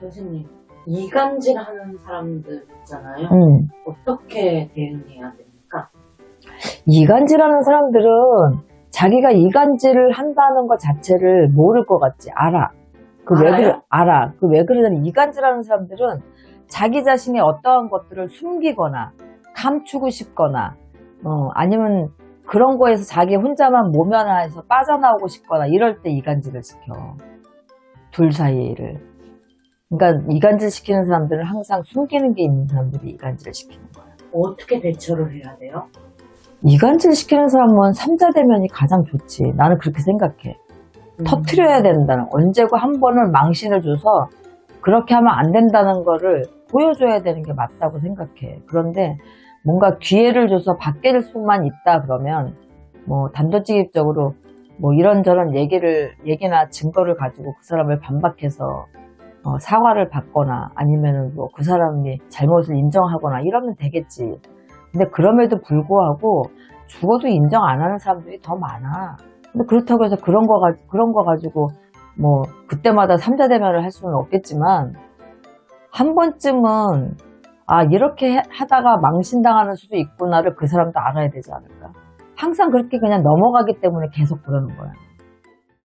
교수님, 이간질 하는 사람들 있잖아요. 음. 어떻게 대응해야 됩니까? 이간질하는 사람들은 자기가 이간질을 한다는 것 자체를 모를 것 같지 알아. 그 왜? 그래 알아. 그 왜 그러냐면 이간질하는 사람들은 자기 자신의 어떠한 것들을 숨기거나 감추고 싶거나 어 아니면 그런 거에서 자기 혼자만 모면해서 빠져나오고 싶거나 이럴 때 이간질을 시켜. 둘 사이를. 그러니까 이간질 시키는 사람들은 항상 숨기는 게 있는 사람들이 이간질을 시키는 거야. 어떻게 대처를 해야 돼요? 이간질 시키는 사람은 삼자 대면이 가장 좋지. 나는 그렇게 생각해. 음. 터트려야 된다는, 언제고 한 번은 망신을 줘서 그렇게 하면 안 된다는 거를 보여줘야 되는 게 맞다고 생각해. 그런데 뭔가 기회를 줘서 바뀔 수만 있다 그러면 뭐 단도직입적으로 뭐 이런저런 얘기를, 얘기나 증거를 가지고 그 사람을 반박해서 어, 사과를 받거나 아니면은 뭐그 사람이 잘못을 인정하거나 이러면 되겠지. 근데 그럼에도 불구하고 죽어도 인정 안 하는 사람들이 더 많아. 근데 그렇다고 해서 그런 거, 가, 그런 거 가지고 뭐 그때마다 삼자 대면을 할 수는 없겠지만 한 번쯤은 아 이렇게 해- 하다가 망신당하는 수도 있구나를 그 사람도 알아야 되지 않을까. 항상 그렇게 그냥 넘어가기 때문에 계속 그러는 거야.